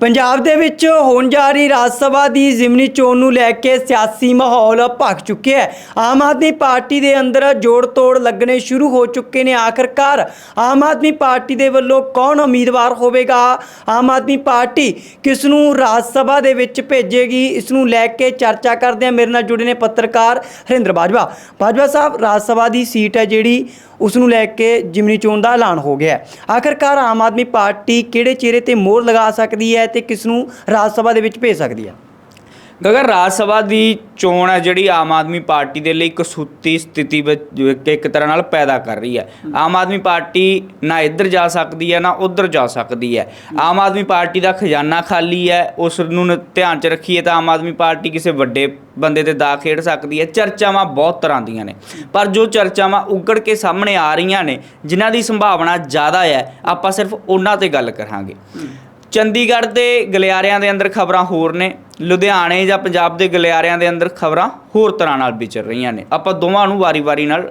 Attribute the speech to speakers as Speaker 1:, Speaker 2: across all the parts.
Speaker 1: ਪੰਜਾਬ ਦੇ ਵਿੱਚ ਹੋਣ ਜਾ ਰਹੀ ਰਾਜ ਸਭਾ ਦੀ ਜ਼ਿਮਨੀ ਚੋਣ ਨੂੰ ਲੈ ਕੇ ਸਿਆਸੀ ਮਾਹੌਲ ਭਖ ਚੁੱਕਿਆ ਹੈ। ਆਮ ਆਦਮੀ ਪਾਰਟੀ ਦੇ ਅੰਦਰ ਜੋੜ ਤੋੜ ਲੱਗਣੇ ਸ਼ੁਰੂ ਹੋ ਚੁੱਕੇ ਨੇ ਆਖਰਕਾਰ। ਆਮ ਆਦਮੀ ਪਾਰਟੀ ਦੇ ਵੱਲੋਂ ਕੌਣ ਉਮੀਦਵਾਰ ਹੋਵੇਗਾ? ਆਮ ਆਦਮੀ ਪਾਰਟੀ ਕਿਸ ਨੂੰ ਰਾਜ ਸਭਾ ਦੇ ਵਿੱਚ ਭੇਜੇਗੀ? ਇਸ ਨੂੰ ਲੈ ਕੇ ਚਰਚਾ ਕਰਦੇ ਹਾਂ। ਮੇਰੇ ਨਾਲ ਜੁੜੇ ਨੇ ਪੱਤਰਕਾਰ ਹਰਿੰਦਰ ਬਾਜਵਾ। ਬਾਜਵਾ ਸਾਹਿਬ, ਰਾਜ ਸਭਾ ਦੀ ਸੀਟ ਹੈ ਜਿਹੜੀ ਉਸ ਨੂੰ ਲੈ ਕੇ ਜਿਮਨੀ ਚੋਣ ਦਾ ਐਲਾਨ ਹੋ ਗਿਆ ਹੈ। ਆਖਰਕਾਰ ਆਮ ਆਦਮੀ ਪਾਰਟੀ ਕਿਹੜੇ ਚਿਹਰੇ ਤੇ ਮੋਹਰ ਲਗਾ ਸਕਦੀ ਹੈ ਤੇ ਕਿਸ ਨੂੰ ਰਾਜ ਸਭਾ ਦੇ ਵਿੱਚ ਭੇਜ ਸਕਦੀ ਹੈ?
Speaker 2: ਗਗਰ ਰਾਜ ਸਭਾ ਦੀ ਚੋਣ ਹੈ ਜਿਹੜੀ ਆਮ ਆਦਮੀ ਪਾਰਟੀ ਦੇ ਲਈ ਇੱਕ ਸੁੱਤੀ ਸਥਿਤੀ ਵਿੱਚ, ਇੱਕ- ਇੱਕ ਤਰ੍ਹਾਂ ਨਾਲ ਪੈਦਾ ਕਰ ਰਹੀ ਹੈ। ਆਮ ਆਦਮੀ ਪਾਰਟੀ ਨਾ ਇੱਧਰ ਜਾ ਸਕਦੀ ਹੈ, ਨਾ ਉੱਧਰ ਜਾ ਸਕਦੀ ਹੈ। ਆਮ ਆਦਮੀ ਪਾਰਟੀ ਦਾ ਖਜ਼ਾਨਾ ਖਾਲੀ ਹੈ, ਉਸ ਨੂੰ ਧਿਆਨ 'ਚ ਰੱਖੀਏ ਤਾਂ ਆਮ ਆਦਮੀ ਪਾਰਟੀ ਕਿਸੇ ਵੱਡੇ ਬੰਦੇ ਤੇ ਦਾ ਖੇਡ ਸਕਦੀ ਹੈ। ਚਰਚਾਵਾਂ ਬਹੁਤ ਤਰ੍ਹਾਂ ਦੀਆਂ ਨੇ। ਪਰ ਜੋ ਚਰਚਾਵਾਂ ਉੱਗੜ ਕੇ ਸਾਹਮਣੇ ਆ ਰਹੀਆਂ ਨੇ, ਜਿਨ੍ਹਾਂ ਦੀ ਸੰਭਾਵਨਾ ਜ਼ਿਆਦਾ ਹੈ, ਆਪਾਂ ਸਿਰਫ ਉਹਨਾਂ ਤੇ ਗੱਲ ਕਰਾਂਗੇ। ਚੰਡੀਗੜ੍ਹ ਦੇ ਗਲਿਆਰਿਆਂ ਦੇ ਅੰਦਰ ਖਬਰਾਂ ਹੋਰ ਨੇ, ਲੁਧਿਆਣੇ ਜਾਂ ਪੰਜਾਬ ਦੇ ਗਲਿਆਰਿਆਂ ਦੇ ਅੰਦਰ ਖਬਰਾਂ ਹੋਰ ਤਰ੍ਹਾਂ ਨਾਲ ਵਿਚਰ ਰਹੀਆਂ ਨੇ। ਆਪਾਂ ਦੋਵਾਂ ਨੂੰ ਵਾਰੀ-ਵਾਰੀ ਨਾਲ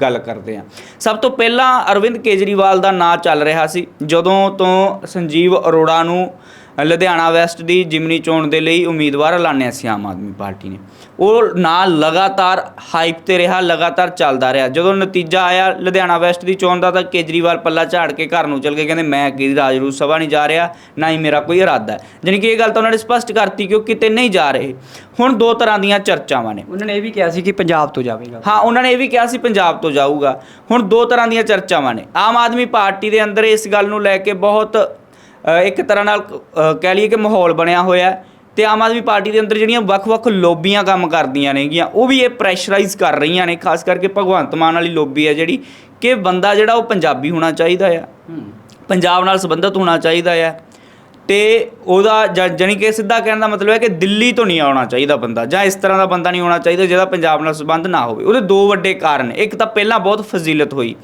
Speaker 2: ਗੱਲ ਕਰਦੇ ਹਾਂ। ਸਭ ਤੋਂ ਪਹਿਲਾਂ ਅਰਵਿੰਦ ਕੇਜਰੀਵਾਲ ਦਾ ਨਾਂ ਚੱਲ ਰਿਹਾ ਸੀ, ਜਦੋਂ ਤੋਂ ਸੰਜੀਵ ਅਰੋੜਾ ਨੂੰ ਲੁਧਿਆਣਾ ਵੈਸਟ ਦੀ ਜਿਮਨੀ ਚੋਣ ਦੇ ਲਈ ਉਮੀਦਵਾਰ ਐਲਾਨਿਆ ਸੀ ਆਮ ਆਦਮੀ ਪਾਰਟੀ ਨੇ। ਉਹ ਨਾਂ ਲਗਾਤਾਰ ਹਾਈਪ ਤੇ ਰਿਹਾ ਲਗਾਤਾਰ ਚੱਲਦਾ ਰਿਹਾ। ਜਦੋਂ ਨਤੀਜਾ ਆਇਆ ਲੁਧਿਆਣਾ ਵੈਸਟ ਦੀ ਚੋਣ ਦਾ ਤਾਂ ਕੇਜਰੀਵਾਲ ਪੱਲਾ ਝਾੜ ਕੇ ਘਰ ਨੂੰ ਚਲ ਗਏ। ਕਹਿੰਦੇ ਮੈਂ ਕੀ ਰਾਜਰੂ ਸਭਾ ਨਹੀਂ ਜਾ ਰਿਹਾ ਨਾ ਹੀ ਮੇਰਾ ਕੋਈ ਇਰਾਦਾ ਹੈ। ਜਾਣੀ ਕਿ ਇਹ ਗੱਲ ਤਾਂ ਉਹਨਾਂ ਨੇ ਸਪਸ਼ਟ ਕਰਤੀ ਕਿ ਉਹ ਕਿਤੇ ਨਹੀਂ ਜਾ ਰਹੇ। ਹੁਣ ਦੋ ਤਰ੍ਹਾਂ ਦੀਆਂ ਚਰਚਾਵਾਂ ਨੇ।
Speaker 1: ਉਹਨਾਂ ਨੇ ਇਹ ਵੀ ਕਿਹਾ ਸੀ ਕਿ ਪੰਜਾਬ ਤੋਂ ਜਾਵੇਗਾ।
Speaker 2: ਹਾਂ ਉਹਨਾਂ ਨੇ ਇਹ ਵੀ ਕਿਹਾ ਸੀ ਪੰਜਾਬ ਤੋਂ ਜਾਊਗਾ। ਹੁਣ ਦੋ ਤਰ੍ਹਾਂ ਦੀਆਂ ਚਰਚਾਵਾਂ ਨੇ। ਆਮ ਆਦਮੀ ਪਾਰਟੀ ਦੇ ਅੰਦਰ ਇਸ ਗੱਲ ਨੂੰ ਲੈ ਕੇ ਬਹੁਤ ਇੱਕ ਤਰ੍ਹਾਂ ਨਾਲ ਕਹਿ ਲਈਏ ਕਿ ਮਾਹੌਲ ਬਣਿਆ ਹੋਇਆ ਤੇ ਆਮ ਆਦਮੀ ਪਾਰਟੀ ਦੇ ਅੰਦਰ ਜਿਹੜੀਆਂ ਵੱਖ-ਵੱਖ ਲੋਬੀਆਂ ਕੰਮ ਕਰਦੀਆਂ ਨੇਗੀਆਂ ਉਹ ਵੀ ਇਹ ਪ੍ਰੈਸ਼ਰਾਈਜ਼ ਕਰ ਰਹੀਆਂ ਨੇ ਖਾਸ ਕਰਕੇ ਭਗਵੰਤ ਮਾਨ ਵਾਲੀ ਲੋਬੀ ਹੈ ਜਿਹੜੀ ਕਿ ਬੰਦਾ ਜਿਹੜਾ ਉਹ ਪੰਜਾਬੀ ਹੋਣਾ ਚਾਹੀਦਾ ਆ। ਪੰਜਾਬ ਨਾਲ ਸੰਬੰਧਿਤ ਹੋਣਾ ਚਾਹੀਦਾ ਆ ਤੇ ਉਹਦਾ ਜ- ਜਾਣੀ ਕਿ ਸਿੱਧਾ ਕਹਿਣ ਦਾ ਮਤਲਬ ਹੈ ਕਿ ਦਿੱਲੀ ਤੋਂ ਨਹੀਂ ਆਉਣਾ ਚਾਹੀਦਾ ਬੰਦਾ ਜਾਂ ਇਸ ਤਰ੍ਹਾਂ ਦਾ ਬੰਦਾ ਨਹੀਂ ਹੋਣਾ ਚਾਹੀਦਾ ਜਿਹਦਾ ਪੰਜਾਬ ਨਾਲ ਸੰਬੰਧ ਨਾ ਹੋਵੇ। ਉਹਦੇ ਦੋ ਵੱਡੇ ਕਾਰਨ ਇੱਕ ਤਾਂ ਪਹਿਲਾਂ ਬਹੁਤ ਫਜ਼ੀਲਤ ਹੋਈ।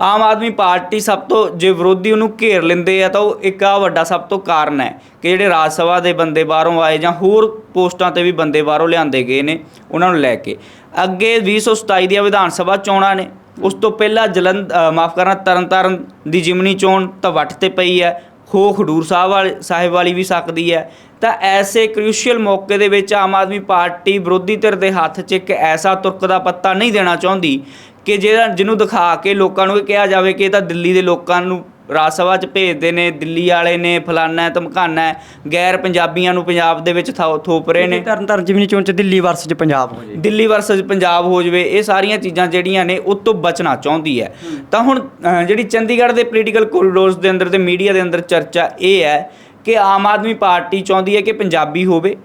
Speaker 2: ਆਮ ਆਦਮੀ ਪਾਰਟੀ ਸਭ ਤੋਂ ਜੇ ਵਿਰੋਧੀ ਉਹਨੂੰ ਘੇਰ ਲੈਂਦੇ ਆ ਤਾਂ ਉਹ ਇੱਕ ਆ ਵੱਡਾ ਸਭ ਤੋਂ ਕਾਰਨ ਹੈ ਕਿ ਜਿਹੜੇ ਰਾਜ ਸਭਾ ਦੇ ਬੰਦੇ ਬਾਹਰੋਂ ਆਏ ਜਾਂ ਹੋਰ ਪੋਸਟਾਂ ਤੇ ਵੀ ਬੰਦੇ ਬਾਹਰੋਂ ਲਿਆਂਦੇ ਗਏ ਨੇ ਉਹਨਾਂ ਨੂੰ ਲੈ ਕੇ। ਅੱਗੇ 2027 ਦੀਆਂ ਵਿਧਾਨ ਸਭਾ ਚੋਣਾਂ ਨੇ। ਉਸ ਤੋਂ ਪਹਿਲਾਂ ਜਲੰਧ ਮਾਫ ਕਰਨਾ, ਤਰਨਤਾਰਨ ਦੀ ਜਿਮਨੀ ਚੋਣ ਤਾਂ ਵੱਟ ਤੇ ਪਈ ਹੈ। ਖੋ ਖਡੂਰ ਸਾਹਿਬ ਵਾਲੇ, ਸਾਹਿਬ ਵਾਲੀ ਵੀ ਸਕਦੀ ਹੈ। ਤਾਂ ਐਸੇ ਕ੍ਰੂਸ਼ੀਅਲ ਮੌਕੇ ਦੇ ਵਿੱਚ ਆਮ ਆਦਮੀ ਪਾਰਟੀ ਵਿਰੋਧੀ ਧਿਰ ਦੇ ਹੱਥ 'ਚ ਇੱਕ ਐਸਾ ਤੁਰਕ ਦਾ ਪੱਤਾ ਨਹੀਂ ਦੇਣਾ ਚਾਹੁੰਦੀ ਕਿ ਜਿਹੜਾ ਜਿਹਨੂੰ ਦਿਖਾ ਕੇ ਲੋਕਾਂ ਨੂੰ ਇਹ ਕਿਹਾ ਜਾਵੇ ਕਿ ਇਹ ਤਾਂ ਦਿੱਲੀ ਦੇ ਲੋਕਾਂ ਨੂੰ ਰਾਜ ਸਭਾ 'ਚ ਭੇਜਦੇ ਨੇ ਦਿੱਲੀ ਵਾਲੇ ਨੇ ਫਲਾਨਾ ਧਮਕਾਨਾ ਗੈਰ ਪੰਜਾਬੀਆਂ ਨੂੰ ਪੰਜਾਬ ਦੇ ਵਿੱਚ ਥੋਪ ਰਹੇ ਨੇ।
Speaker 1: ਤਰਨ ਤਾਰਨ ਜਿਮਨੀ ਚੋਣ ਚ ਦਿੱਲੀ ਵਰਸਜ ਪੰਜਾਬ ਹੋ ਜਾਏ
Speaker 2: ਦਿੱਲੀ ਵਰਸਸ ਪੰਜਾਬ ਹੋ ਜਵੇ ਇਹ ਸਾਰੀਆਂ ਚੀਜ਼ਾਂ ਜਿਹੜੀਆਂ ਨੇ ਉਹ ਤੋਂ ਬਚਣਾ ਚਾਹੁੰਦੀ ਹੈ। ਤਾਂ ਹੁਣ ਜਿਹੜੀ ਚੰਡੀਗੜ੍ਹ ਦੇ ਪੋਲੀਟੀਕਲ ਕੋਰੀਡੋਰਸ ਦੇ ਅੰਦਰ ਤੇ ਮੀਡੀਆ ਦੇ ਅੰਦਰ ਚਰਚਾ ਇਹ ਹੈ ਕਿ ਆਮ ਆਦਮੀ ਪਾਰਟੀ ਚਾਹੁੰਦੀ ਹੈ ਕਿ ਪੰਜਾਬੀ ਹੋਵੇ।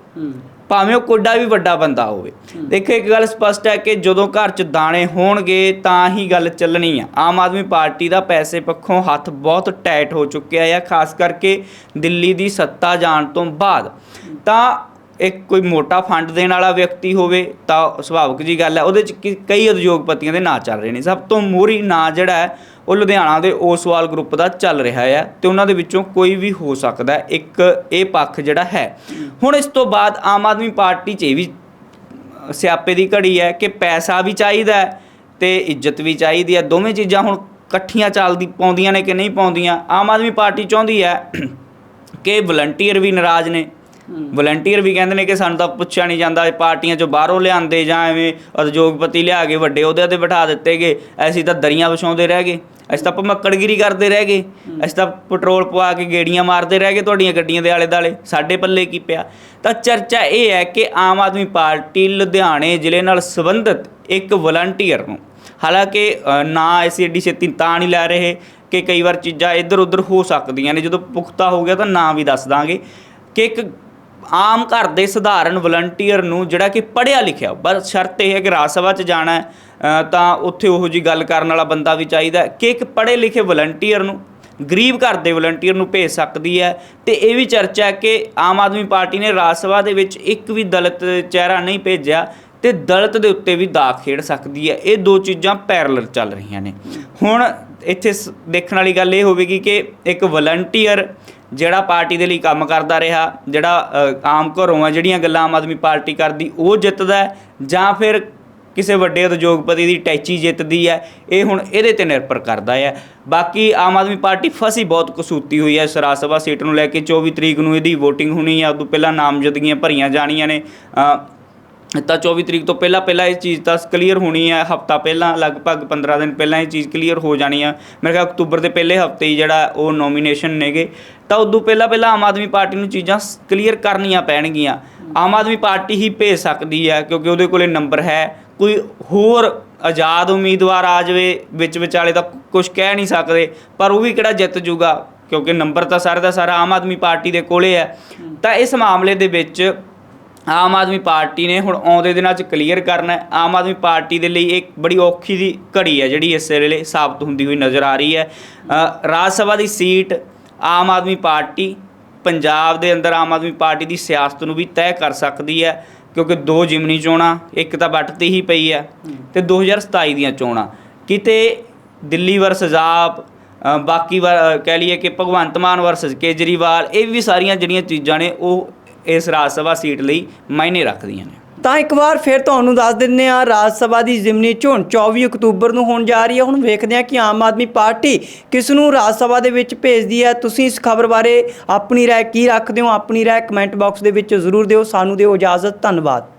Speaker 2: ਭਾਵੇਂ ਉਹ ਕੋਡਾ ਵੀ ਵੱਡਾ ਬੰਦਾ ਹੋਵੇ। ਦੇਖੋ ਇੱਕ ਗੱਲ ਸਪਸ਼ਟ ਹੈ ਕਿ ਜਦੋਂ ਘਰ 'ਚ ਦਾਣੇ ਹੋਣਗੇ ਤਾਂ ਹੀ ਗੱਲ ਚੱਲਣੀ ਆ। ਆਮ ਆਦਮੀ ਪਾਰਟੀ ਦਾ ਪੈਸੇ ਪੱਖੋਂ ਹੱਥ ਬਹੁਤ ਟਾਈਟ ਹੋ ਚੁੱਕਿਆ ਹੈ ਖਾਸ ਕਰਕੇ ਦਿੱਲੀ ਦੀ ਸੱਤਾ ਜਾਣ ਤੋਂ ਬਾਅਦ। ਤਾਂ ਇੱਕ ਕੋਈ ਮੋਟਾ ਫੰਡ ਦੇਣ ਵਾਲਾ ਵਿਅਕਤੀ ਹੋਵੇ ਤਾਂ ਸੁਭਾਵਿਕ ਜੀ ਗੱਲ ਹੈ। ਉਹਦੇ ਚ ਕੀ- ਕਈ ਉਦਯੋਗਪਤੀਆਂ ਦੇ ਨਾਂ ਚੱਲ ਰਹੇ ਨੇ। ਸਭ ਤੋਂ ਮੋਹਰੀ ਨਾਂ ਜਿਹੜਾ ਹੈ, ਉਹ ਲੁਧਿਆਣਾ ਦੇ ਓਸਵਾਲ ਗਰੁੱਪ ਦਾ ਚੱਲ ਰਿਹਾ ਹੈ ਤੇ ਉਹਨਾਂ ਦੇ ਵਿੱਚੋਂ ਕੋਈ ਵੀ ਹੋ ਸਕਦਾ ਇੱਕ ਇਹ ਪੱਖ ਜਿਹੜਾ ਹੈ। ਹੁਣ ਇਸ ਤੋਂ ਬਾਅਦ ਆਮ ਆਦਮੀ ਪਾਰਟੀ 'ਚ ਇਹ ਵੀ ਸਿਆਪੇ ਦੀ ਘੜੀ ਹੈ ਕਿ ਪੈਸਾ ਵੀ ਚਾਹੀਦਾ ਹੈ ਤੇ ਇੱਜ਼ਤ ਵੀ ਚਾਹੀਦੀ ਹੈ। ਦੋਵੇਂ ਚੀਜ਼ਾਂ ਹੁਣ ਇਕੱਠੀਆਂ ਚੱਲਦੀ ਪਾਉਂਦੀਆਂ ਨੇ ਕਿ ਨਹੀਂ ਪਾਉਂਦੀਆਂ? ਆਮ ਆਦਮੀ ਪਾਰਟੀ ਚਾਹੁੰਦੀ ਹੈ ਕਿ ਵਲੰਟੀਅਰ ਵੀ ਨਾਰਾਜ਼ ਨੇ। ਵਲੰਟੀਅਰ ਵੀ ਕਹਿੰਦੇ ਨੇ ਕਿ ਸਾਨੂੰ ਤਾਂ ਪੁੱਛਿਆ ਨਹੀਂ ਜਾਂਦਾ ਪਾਰਟੀਆਂ ਚੋਂ ਬਾਹਰੋਂ ਲਿਆਂਦੇ ਜਾਂ ਐਵੇਂ ਉਦਯੋਗਪਤੀ ਲਿਆ ਕੇ ਵੱਡੇ ਅਹੁਦਿਆਂ ਤੇ ਬਿਠਾ ਦਿੱਤੇ ਗਏ ਅਸੀਂ ਤਾਂ ਦਰੀਆਂ ਵਿਛਾਉਂਦੇ ਰਹਿ ਗਏ ਅਸੀਂ ਤਾਂ ਭਮੱਕੜਗਿਰੀ ਕਰਦੇ ਰਹਿ ਗਏ ਅਸੀਂ ਤਾਂ ਪੈਟਰੋਲ ਪਵਾ ਕੇ ਗੇੜੀਆਂ ਮਾਰਦੇ ਰਹਿ ਗਏ ਤੁਹਾਡੀਆਂ ਗੱਡੀਆਂ ਦੇ ਆਲੇ ਦਾਲੇ ਸਾਡੇ ਪੱਲੇ ਕੀ ਪਿਆ? ਤਾਂ ਚਰਚਾ ਇਹ ਹੈ ਕਿ ਆਮ ਆਦਮੀ ਪਾਰਟੀ ਲੁਧਿਆਣੇ ਜ਼ਿਲ੍ਹੇ ਨਾਲ ਸੰਬੰਧਿਤ ਇੱਕ ਵਲੰਟੀਅਰ ਨੂੰ, ਹਾਲਾਂਕਿ ਨਾ ਅਸੀਂ ਐਡੀ ਛੇਤੀ ਤਾਂ ਨਹੀਂ ਲੈ ਰਹੇ ਕਿ ਕਈ ਵਾਰ ਚੀਜ਼ਾਂ ਇੱਧਰ ਉੱਧਰ ਹੋ ਸਕਦੀਆਂ ਨੇ, ਜਦੋਂ ਪੁਖਤਾ ਹੋ ਗਿਆ ਤਾਂ ਨਾਂ ਵੀ ਦੱਸ ਦਾਂਗੇ ਕਿ ਇੱਕ ਆਮ ਘਰ ਦੇ ਸਧਾਰਨ ਵਲੰਟੀਅਰ ਨੂੰ ਜਿਹੜਾ ਕਿ ਪੜ੍ਹਿਆ ਲਿਖਿਆ, ਬਸ ਸ਼ਰਤ ਇਹ ਹੈ ਕਿ ਰਾਜ ਸਭਾ 'ਚ ਜਾਣਾ ਹੈ ਤਾਂ ਉੱਥੇ ਉਹੋ ਜੀ ਗੱਲ ਕਰਨ ਵਾਲਾ ਬੰਦਾ ਵੀ ਚਾਹੀਦਾ ਕਿ ਇੱਕ ਪੜ੍ਹੇ ਲਿਖੇ ਵਲੰਟੀਅਰ ਨੂੰ, ਗਰੀਬ ਘਰ ਦੇ ਵਲੰਟੀਅਰ ਨੂੰ ਭੇਜ ਸਕਦੀ ਹੈ ਤੇ ਇਹ ਵੀ ਚਰਚਾ ਹੈ ਕਿ ਆਮ ਆਦਮੀ ਪਾਰਟੀ ਨੇ ਰਾਜ ਸਭਾ ਦੇ ਵਿੱਚ ਇੱਕ ਵੀ ਦਲਿਤ ਚਿਹਰਾ ਨਹੀਂ ਭੇਜਿਆ ਤੇ ਦਲਿਤ ਦੇ ਉੱਤੇ ਵੀ ਦਾਅ ਖੇਡ ਸਕਦੀ ਹੈ। ਇਹ ਦੋ ਚੀਜ਼ਾਂ ਪੈਰਲਲ ਚੱਲ ਰਹੀਆਂ ਨੇ। ਹੁਣ ਇੱਥੇ ਸ- ਦੇਖਣ ਵਾਲੀ ਗੱਲ ਇਹ ਹੋਵੇਗੀ ਕਿ ਇੱਕ ਵਲੰਟੀਅਰ ਜਿਹੜਾ ਪਾਰਟੀ ਦੇ ਲਈ ਕੰਮ ਕਰਦਾ ਰਿਹਾ, ਜਿਹੜਾ ਆਮ ਘਰੋਂ ਆ, ਜਿਹੜੀਆਂ ਗੱਲਾਂ ਆਮ ਆਦਮੀ ਪਾਰਟੀ ਕਰਦੀ, ਉਹ ਜਿੱਤਦਾ ਜਾਂ ਫਿਰ ਕਿਸੇ ਵੱਡੇ ਉਦਯੋਗਪਤੀ ਦੀ ਟੈਚੀ ਜਿੱਤਦੀ ਹੈ, ਇਹ ਹੁਣ ਇਹਦੇ ਤੇ ਨਿਰਭਰ ਕਰਦਾ ਹੈ। ਬਾਕੀ ਆਮ ਆਦਮੀ ਪਾਰਟੀ ਫਸੀ ਬਹੁਤ ਕਸੂਤੀ ਹੋਈ ਹੈ ਸਰਾਜ ਸਭਾ ਸੀਟ ਨੂੰ ਲੈ ਕੇ 24 ਤਰੀਕ ਨੂੰ ਇਹਦੀ VOTING ਹੋਣੀ ਹੈ, ਉਦੋਂ ਪਹਿਲਾਂ ਨਾਮਜ਼ਦਗੀਆਂ ਭਰੀਆਂ ਜਾਣੀਆਂ ਨੇ ਤਾਂ 24 ਤਰੀਕ ਤੋਂ ਪਹਿਲਾਂ ਪਹਿਲਾਂ ਇਹ ਚੀਜ਼ ਤਾਂ ਕਲੀਅਰ ਹੋਣੀ ਹੈ ਹਫਤਾ ਪਹਿਲਾਂ, ਲਗਭਗ 15 ਦਿਨ ਪਹਿਲਾਂ ਇਹ ਚੀਜ਼ ਕਲੀਅਰ ਹੋ ਜਾਣੀ ਆ। ਮੇਰੇ ਖਿਆਲ ਅਕਤੂਬਰ ਦੇ ਪਹਿਲੇ ਹਫ਼ਤੇ ਹੀ ਜਿਹੜਾ ਉਹ ਨੋਮੀਨੇਸ਼ਨ ਨੇਗੇ। ਤਾਂ ਉਦੋਂ ਪਹਿਲਾਂ ਪਹਿਲਾਂ ਆਮ ਆਦਮੀ ਪਾਰਟੀ ਨੂੰ ਚੀਜ਼ਾਂ ਕਲੀਅਰ ਕਰਨੀਆਂ ਪੈਣਗੀਆਂ। ਆਮ ਆਦਮੀ ਪਾਰਟੀ ਹੀ ਭੇਜ ਸਕਦੀ ਹੈ ਕਿਉਂਕਿ ਉਹਦੇ ਕੋਲੇ ਨੰਬਰ ਹੈ। ਕੋਈ ਹੋਰ ਆਜ਼ਾਦ ਉਮੀਦਵਾਰ ਆ ਜਾਵੇ, ਵਿੱਚ ਵਿਚਾਲੇ ਤਾਂ ਕੁਝ ਕਹਿ ਨਹੀਂ ਸਕਦੇ। ਪਰ ਉਹ ਵੀ ਕਿਹੜਾ ਜਿੱਤ ਜੂਗਾ, ਕਿਉਂਕਿ ਨੰਬਰ ਤਾਂ ਸਾਰੇ ਦਾ ਸਾਰਾ ਆਮ ਆਦਮੀ ਪਾਰਟੀ ਦੇ ਕੋਲੇ ਹੈ। ਤਾਂ ਇਸ ਮਾਮਲੇ ਦੇ ਵਿੱਚ ਆਮ ਆਦਮੀ ਪਾਰਟੀ ਨੇ ਹੁਣ ਆਉਂਦੇ ਦਿਨਾਂ 'ਚ ਕਲੀਅਰ ਕਰਨਾ ਹੈ। ਆਮ ਆਦਮੀ ਪਾਰਟੀ ਦੇ ਲਈ ਇੱਕ ਬੜੀ ਔਖੀ ਦੀ ਘੜੀ ਹੈ, ਜਿਹੜੀ ਇਸ ਵੇਲੇ ਸਾਬਤ ਹੁੰਦੀ ਹੋਈ ਨਜ਼ਰ ਆ ਰਹੀ ਹੈ। ਰਾਜ ਸਭਾ ਦੀ ਸੀਟ ਆਮ ਆਦਮੀ ਪਾਰਟੀ, ਪੰਜਾਬ ਦੇ ਅੰਦਰ ਆਮ ਆਦਮੀ ਪਾਰਟੀ ਦੀ ਸਿਆਸਤ ਨੂੰ ਵੀ ਤੈਅ ਕਰ ਸਕਦੀ ਹੈ, ਕਿਉਂਕਿ ਦੋ ਜਿਮਨੀ ਚੋਣਾਂ, ਇੱਕ ਤਾਂ ਵੱਟ ਤੇ ਹੀ ਪਈ ਹੈ ਤੇ 2027 ਦੀਆਂ ਚੋਣਾਂ। ਕਿਤੇ ਦਿੱਲੀ ਵਰਸਸ ਆਪ ਬਾਕੀ ਵਾ- ਕਹਿ ਲਈਏ ਕਿ ਭਗਵੰਤ ਮਾਨ ਵਰਸਸ ਕੇਜਰੀਵਾਲ, ਇਹ ਵੀ ਸਾਰੀਆਂ ਜਿਹੜੀਆਂ ਚੀਜ਼ਾਂ ਨੇ, ਉਹ ਇਸ ਰਾਜ ਸਭਾ ਸੀਟ ਲਈ ਮਾਇਨੇ ਰੱਖਦੀਆਂ ਨੇ।
Speaker 1: ਤਾਂ ਇੱਕ ਵਾਰ ਫਿਰ ਤੁਹਾਨੂੰ ਦੱਸ ਦਿੰਨੇ ਆ ਰਾਜ ਸਭਾ ਦੀ ਜ਼ਿਮਨੀ ਚੋਣ 24 ਅਕਤੂਬਰ ਨੂੰ ਹੋਣ ਜਾ ਰਹੀ ਹੈ। ਹੁਣ ਵੇਖਦੇ ਆ ਕਿ ਆਮ ਆਦਮੀ ਪਾਰਟੀ ਕਿਸ ਨੂੰ ਰਾਜ ਸਭਾ ਦੇ ਵਿੱਚ ਭੇਜਦੀ ਹੈ। ਤੁਸੀਂ ਇਸ ਖਬਰ ਬਾਰੇ ਆਪਣੀ ਰਾਏ ਕੀ ਰੱਖਦੇ ਹੋ? ਆਪਣੀ ਰਾਏ ਕਮੈਂਟ ਬਾਕਸ ਦੇ ਵਿੱਚ ਜ਼ਰੂਰ ਦਿਓ। ਸਾਨੂੰ ਦਿਓ ਇਜਾਜ਼ਤ। ਧੰਨਵਾਦ।